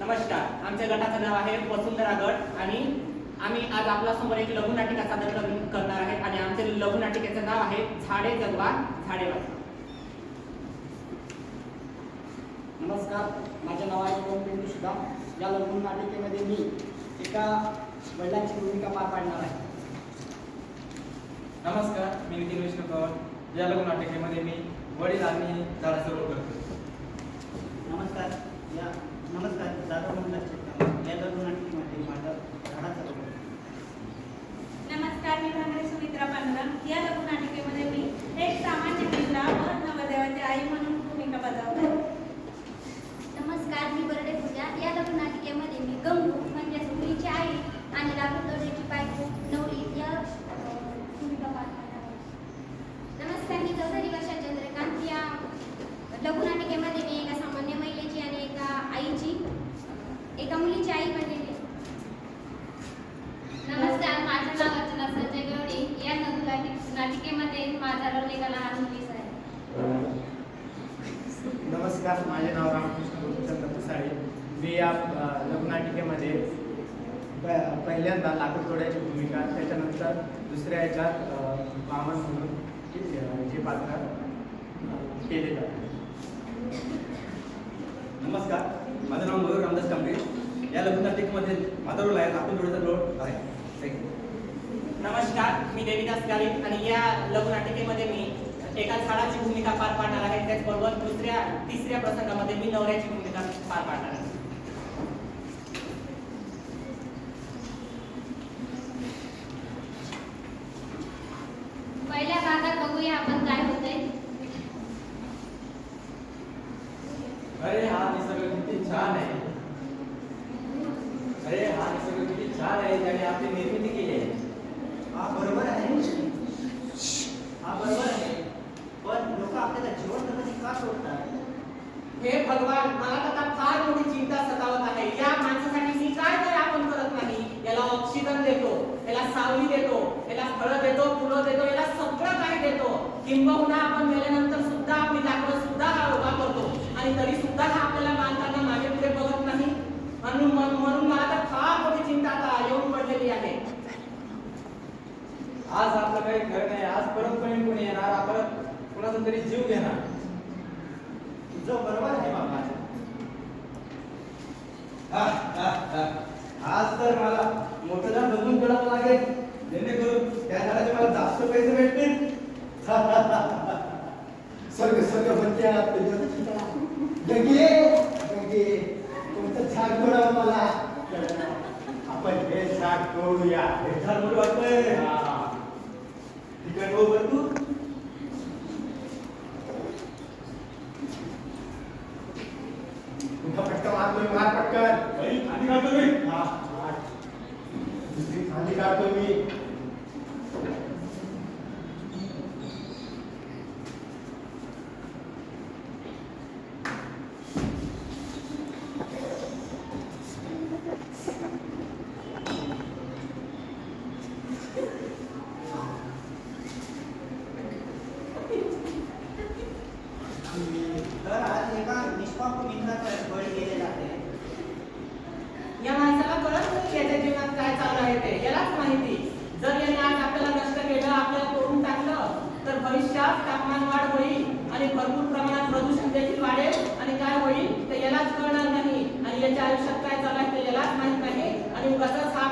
नमस्कार. आमच्या गटाचं नाव आहे वसुंधरा गट आणि आम्ही आज आपल्यासमोर एक लघुनाटिका सादर कर- करणार आहे आणि आमच्या लघुनाटिकेचं नाव आहे झाडे जगवा झाडे वाचवा. नमस्कार. माझे नाव आहे ओम पिंटू सुदाम. या लग्न नाटिकेमध्ये मी एका वडिलांची भूमिका पार पाडणार आहे. नमस्कार. मी नितीन विष्णू पवार. या लघुनाटिकेमध्ये मी वडील आणि झाडाचं रोल करतो नमस्कार. या नमस्कार दादा मोहनदास शेटकाम या लग्नाटीमध्ये माझा झाडाचा रोल नमस्कार मी भांगरे सुमित्रा पांडुरंग. या लघुनाटिकेमध्ये मी एक सामान्य महिला व नवदेवाची आई म्हणून भूमिका बजावते नमस्कार मी बर्डे पूजा या लग्नाटिकेमध्ये मी गंगू म्हणजे मुलीची आई आणि लाकूड बायको नवरी या अं, भूमिका पार पाडणार आहे. नमस्कार मी चौधरी वर्षा चंद्रकांत या लघुनाटिकेमध्ये मी एका सामान्य महिलेची आणि एका आईची एका मुलीची आई बनलेली आहे. नमस्कार माझं नाव अर्चना संजय गवळी या लघु नाटिकेमध्ये माझा रोल एका लहान मुलीचा आहे नमस्कार माझे नाव रामकृष्ण गोपीचंद्र पुसाळे. मी या अ, लघुनाटिकेमध्ये प- पहिल्यांदा लाकूड तोड्याची भूमिका त्याच्यानंतर दुसऱ्या याच्यात वामन म्हणून हे पात्र केले जाते. नमस्कार माझं नाव मयूर रामदास कांबळे. या लघुनाटिकेमध्ये माझा रोल आहे लाकूड जोडीचा रोल आहे. नमस्कार मी देविदास गावित आणि या लघुनाटिकेमध्ये मी एका झाडाची भूमिका पार पाडणार आहे. त्याचबरोबर दुसऱ्या तिसऱ्या प्रसंगामध्ये मी नवऱ्याची भूमिका पार पाडणार आहे. पहिल्या भागात बघूया आपण काय होतंय. अरे हा निसर्ग किती छान आहे. अरे हा निसर्ग किती छान आहे. त्याने आपली निर्मिती केली आहे. हा बरोबर आहे हा बरोबर आहे पण लोक आपल्याला जीवन जगण्याची का सोडतात हे भगवान मला आता फार मोठी चिंता सतावत आहे. या माणसासाठी मी काय काय आपण करत नाही. याला ऑक्सिजन देतो याला सावली देतो याला फळं देतो फुलं देतो याला सगळं काही देतो. किंबहुना आपण गेल्यानंतर सुद्धा आपली लाकडं सुद्धा हा उभा करतो आणि तरी सुद्धा हा आपल्याला मानताना मागे पुढे बघत नाही म्हणून म्हण- म्हणून मला तर फार मोठी चिंता आता येऊन पडलेली आहे आज आपलं काही खरं नाही आज परत कोणी कोणी येणार आपण कुणाचा तरी जीव घेणार तुझं बरोबर आहे बाबा हा, हा, हा. आज तर मला मोठं झाड बदलून करावं लागेल जेणेकरून त्या झाडाचे मला जास्त पैसे भेटतील गंगे गंगे कोणतं झाड तोडावं मला? आपण हे झाड तोडूया. हे वाटतंय तू. तुमचा पटकन मार तुम्ही मार पटकन. आधी काढतो मी खाली काढतो मी तर आज एका निष्पाप मित्राचा बळी गेलेला आहे या माणसाला कळत नाही याच्या जीवनात येते यालाच माहिती. जर याने आज आपल्याला नष्ट केलं आपल्याला तोडून टाकलं तर भविष्यात तापमान वाढ होईल आणि भरपूर प्रमाणात प्रदूषण देखील वाढेल आणि काय होईल ते यालाच कळणार नाही. आणि याच्या आयुष्यात काय चालू आहे ते यालाच माहीत नाही. आणि उगाच हा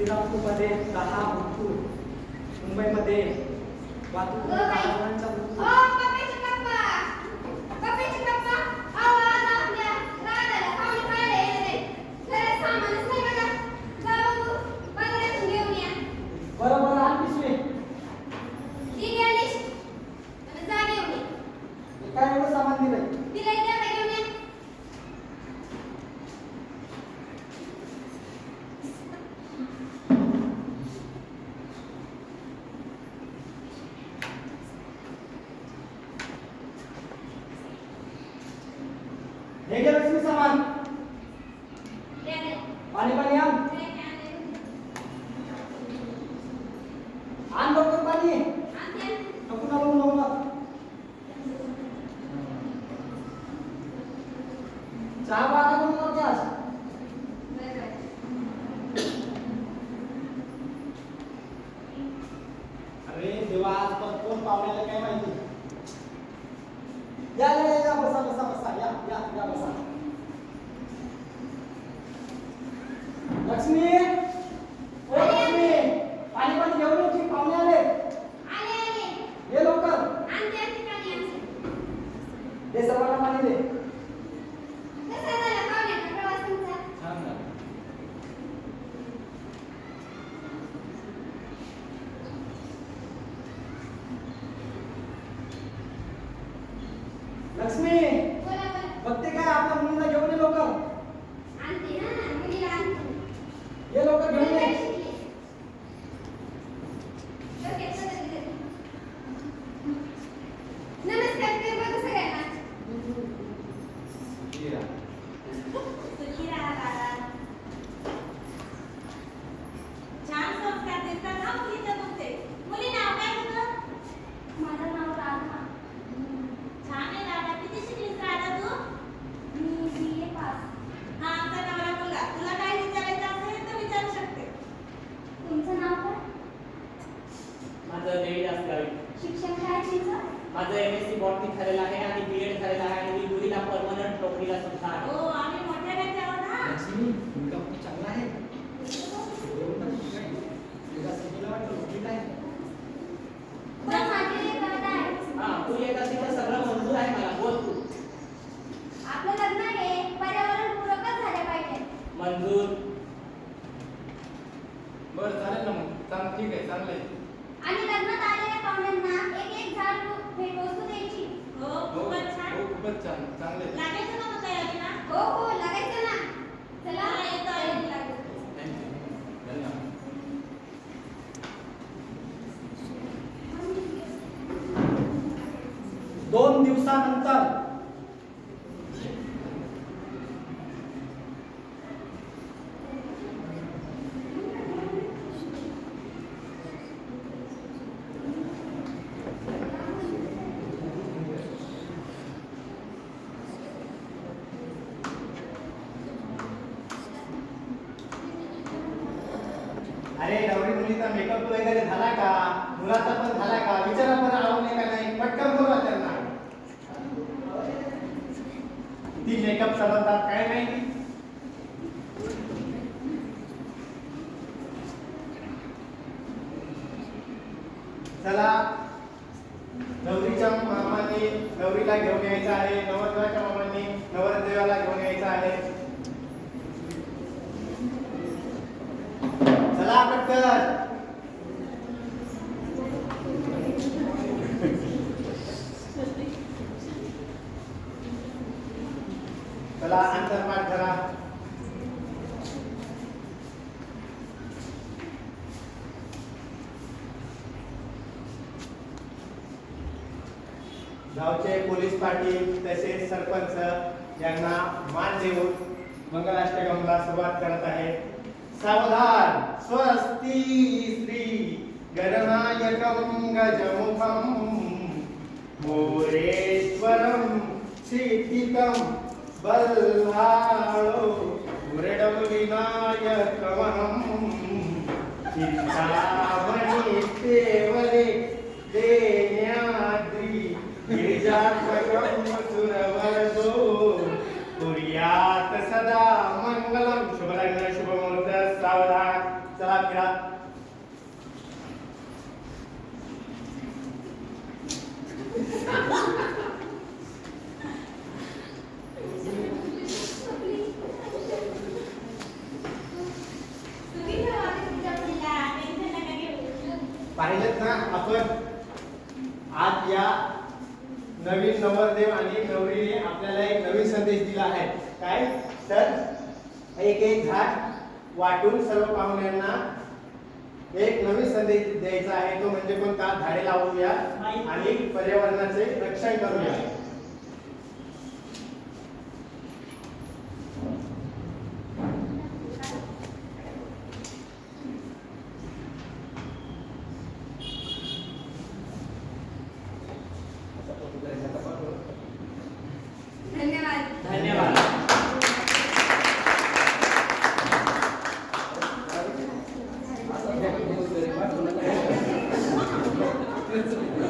श्रीरामपूरमध्ये दहा मृत्यू. मुंबईमध्ये वाहतूक गं बाई. जणांचा मृत्यू ओ पप्पाची पप्पा पप्पाची पप्पा आवाज आपल्या राधाला पाहुणे पाहायला येणार आहे घरात सामानच नाही बघा जा बघू बाजारातून घेऊन या बरं बरं आण पिशवी ती घ्या लिस्ट आणि जा घेऊन या हे काय एवढं सामान दिलंय तिला इथे आता घेऊन या हे घे लक्ष्मी सामान द्या द्या पाणी पाणी आण द्या, द्या, द्या. आण लवकर पाणी आणते, आणते. नको ना बघू नको ना चहा पाहा करून नव्हते आज बरं, बरं. अरे देवा आज पण कोण पाहुण्याला काय माहिती या या या, या बसा बसा बसा या या या बसा लक्ष्मी? ओ लक्ष्मी पाणी पाणी घेऊन ये, पाहुणे आले. ये लवकर. दे सर्वांना पाणी दे. लक्ष्मी बोला बोला बघते काय आपल्या मुलीला घेऊन ये लवकर आणते ना मुलीला आणते ये लवकर घेऊन ये नमस्कार ते बघ सगळ्यांना सुखी राहा दादा छान संस्कार दिसतात हा मुलीचे तुमचे मुली नाव काय तुझं माझं नाव राधा छान आहे दादा किती शिकलीस राधा तू मी बी ए पास हा आमचा नवरा मुलगा तुला काय विचारायचं असेल तर विचारू शकते तुमचं नाव काय माझं देवीदास गावित शिक्षण काय आहे तुमचं माझं एम एस सी बॉटनी झालेलं आहे आणि बी एड झालेलं आहे आणि मी मुलीला परमनंट नोकरीला सुद्धा आहे हो आम्ही मोठ्या घरचे आहोत हा लक्ष्मी मुलगा खूप चांगला आहे एवढं पण काय? मुलगा सिटीला वाटतं नोकरीला आहे. पण माझी एक अट आहे हा तू येत असेल तर सगळं मंजूर आहे मला बोल तू आपलं लग्न हे पर्यावरण पूरकच झालं पाहिजे मंजूर बरं चालेल ना मग चांग ठीक आहे चांगलं आहे आणि लग्नात आलेल्या पाहुण्यांना एक एक झाड भेटवस्तू द्यायची. हो हो खूपच छान. हो, खूपच छान. चांगलं आहे लागायचं ना मग तयारीला हो? हो लागायचं ना. चला हा, येतो. धन्यवाद दोन दिवसानंतर अरे नवरी मुलीचा मेकअप वगैरे झाला का? मुलाचा पण झाला का? विचारा पण आवडले का नाही पटकन बोला त्यांना. ती मेकअप चालवतात काय माहिती? चला चला अंतरपाठ करा. गावचे पोलीस पाटील तसेच सरपंच यांना मान देऊन मंगलाष्टकमला सुरुवात करत आहे సవధాన్ స్వస్తి శ్రీ గణనాయకం గజముఖం మోరేశ్వరం సిద్ధితం బల్హాళో మృడం వినాయకమహం చింతామణి దేవలే దేన్యాద్రి గిరిజాత్మకం पाहिलेत ना आपण आज या नवीन नवरदेव आणि नवरीने आपल्याला एक नवीन संदेश दिला आहे. काय? तर एक एक झाड वाटून सर्व पाहुण्यांना एक नवीन संदेश द्यायचा आहे. तो म्हणजे पण झाडे लावूया आणि पर्यावरणाचे रक्षण करूया. Thank you.